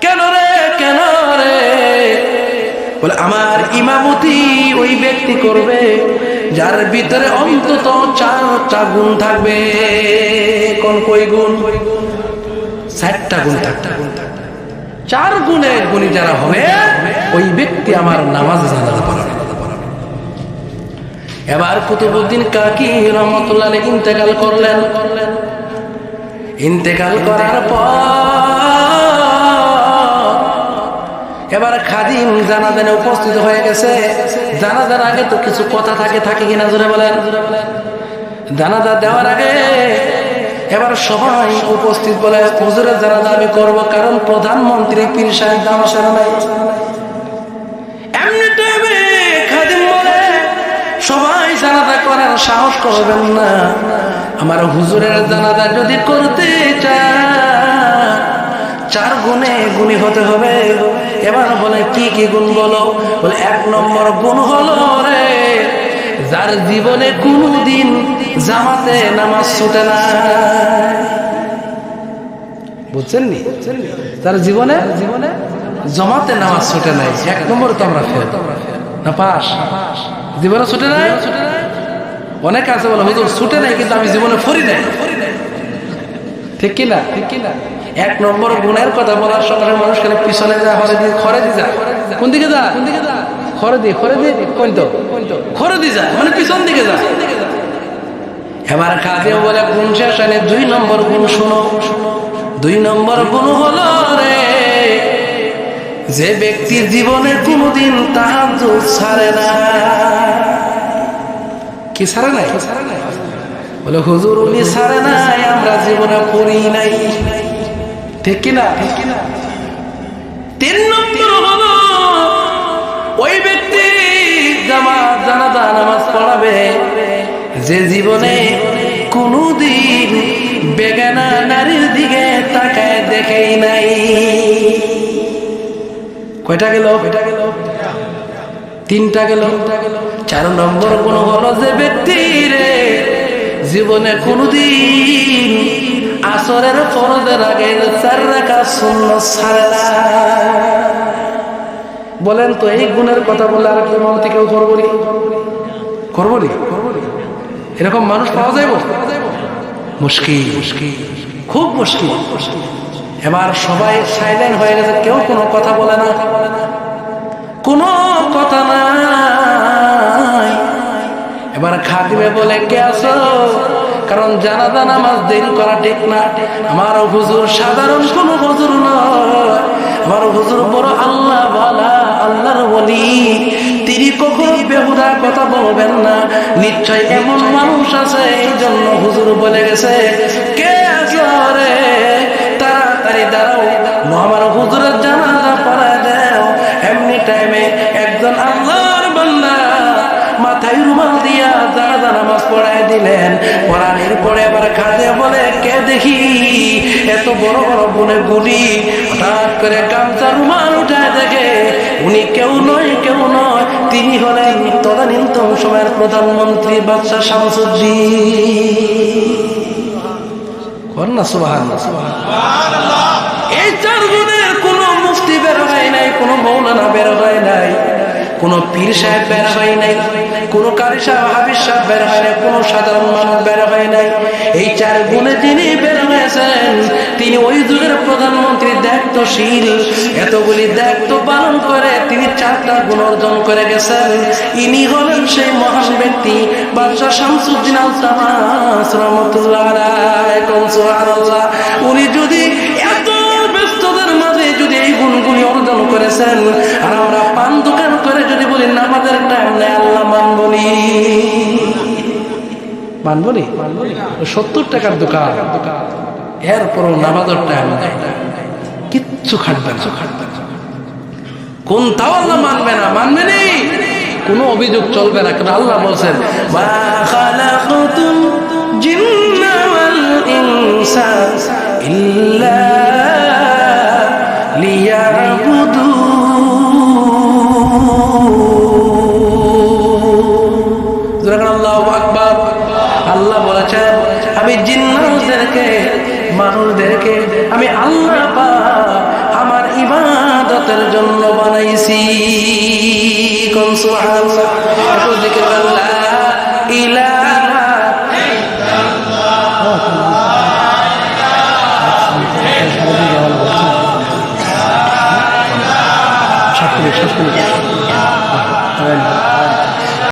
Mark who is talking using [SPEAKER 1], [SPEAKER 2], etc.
[SPEAKER 1] কেন রে কেন রে? বলে, আমার ইমামতি ওই ব্যক্তি করবে, যার ভিতরে অন্তত চারটা গুণ থাকবে। কোন, কই গুণ? চারটা গুণ চার গুণে গুণী যারা হবে, ওই ব্যক্তি আমার নামাজ জানাজা পড়াবে। এবার কুতুবুদ্দিন কাকি রহমতুল্লাহ ইন্তেকাল করলেন। ইন্তেকাল করার পর এবার খাদিম জানাজানে উপস্থিত হয়ে গেছে। জানাজার আগে তো কিছু কথা থাকে থাকে কিনা জোরে বলেন। জানাজা দেওয়ার আগে এবার সবাই উপস্থিত বলে, হুজুরের জানাজা আমি করব, কারণ প্রধানমন্ত্রী পীর সাহেব নাই সবাই জানাজা করার সাহস করবেন না। আমার হুজুরের জানাজা যদি করতে চান চার গুণে গুণী হতে হবে। এবার বলে, কি কি গুণ বলো? বলে, এক নম্বর গুণ হলো রে, যার জীবনে কোনোদিন জামাতে নামাজ ছুটে না। বুঝছেন তার জীবনে জীবনে জমাতে নামাজ ছুটে নাই, এক নম্বর তো আমরা ফেল। না, পাস। জীবনে ছুটে নাই? অনেক আছে বলে, হুজুর, ছুটে নাই, কিন্তু আমি জীবনে ফরি নাই। ঠিক কিনা? ঠিক কিনা? এক নম্বর গুণের কথা বলার সঙ্গে মানুষ খালি পিছনে যা হরে দিয়ে খরে দিয়ে যা কোন দিকে যা কোন দিকে যা খরে দিয়ে খরে দিয়ে? কোন তো খরে দিয়ে যা মানে পিছন দিকে যা এবার কাজে বলে গুণ শেষ এনে দুই নম্বর গুণ শোনো। দুই নম্বর গুণ হলো রে, যে ব্যক্তি জীবনে কোনোদিন তাহার ছাড়ে না। কি ছাড়ে নাই? বলে, হুজুর, উনি ছাড়ে নাই, আমরা জীবনে পড়ি নাই। ঠিক কিনা? তিন নম্বর হলো, ওই ব্যক্তি জামাত, জানাজা, নামাজ পড়াবে। যে জীবনে কোনদিন বেগানা নারীর দিকে তাকায় দেখেই নাই। কয়টা গেল? কয়টা গেল তিনটা গেল। চার নম্বর কোন হলো যে ব্যক্তি রে জীবনে কোনদিন আসরের ফরজের আগে চার রাখা শূন্য ছাড়ে না। বলেন তো, এই গুণের কথা বলে আর কি মমতি কেউ করব নি করব নি এরকম মানুষ পাওয়া যাইব? মুশকিল। মুশকিল খুব মুশকিল। এবার সবাই সাইলেন্ট হয়ে গেছে, কেউ কোনো কথা বলে না। কোনো কথা এবার খাদিমে বলে, কে আছো? কারণ জানাজা নামাজ দেরি করা ঠিক না। আমার হুজুর সাধারণ কোনো হুজুর নয়। আমার হুজুর বড় আল্লাহ বলা, আল্লাহর বলি তিনি কখনো বেহুদা কথা বলবেন না। নিশ্চয় এমন মানুষ আছে এই জন্য হুজুর বলে গেছে পড়ায় দিলেন। পড়ানোর পরে আবার খাদে বলে, কে দেখি? এত বড় বড় গুনে গুলি। হঠাৎ করে গামছা রুমাল উঠায় দেখে, উনি কেউ নয় কেউ নয়। তিনি হলেন তদানীন্তন সময়ের প্রধানমন্ত্রী বাদশাহ শামসুদ্দিন। এই চার গুণের কোন মুফতি বের হয় নাই, কোন মৌলানা বের হয় নাই। কোন পীর সাহেব বের হয় নাই, কোন কারি সাহেব সাহেব বের হয় নাই, কোন সাধারণ মানুষ বের হয় নাই। এই চার গুণে যিনি বের হয়েছেন, তিনি ওই যুগের প্রধানমন্ত্রী দায়িত্বশীল। এতগুলি দায়িত্ব পালন করে তিনি চারটা গুণ অর্জন করে গেছেন। ইনি হলেন সেই মহান ব্যক্তি, বাদশাহ শামসুদ্দিন আল তামাস রহমতুল্লাহ উনি যদি এত ব্যস্ততার মাঝে যদি এই গুণগুলি অর্জন করেছেন আর আমরা পান দোকান করে যদি বলি নামাজের টাইম নেই আল্লাহ সত্তর টাকার দোকান। এরপরও নামাজের টাইম কিচ্ছু খাটবে না। খাটবে কোন তাও আল্লাহ মানবে না? মানবে নি? কোনো অভিযোগ চলবে না। কেন আল্লাহ বলছেন জিন্না আল্লাহ বলেছেন আমি জিন্নদেরকে মানুষদেরকে আমি আল্লাহ আমার ইবাদতের জন্য বানাইছি। কোন সুহান একটু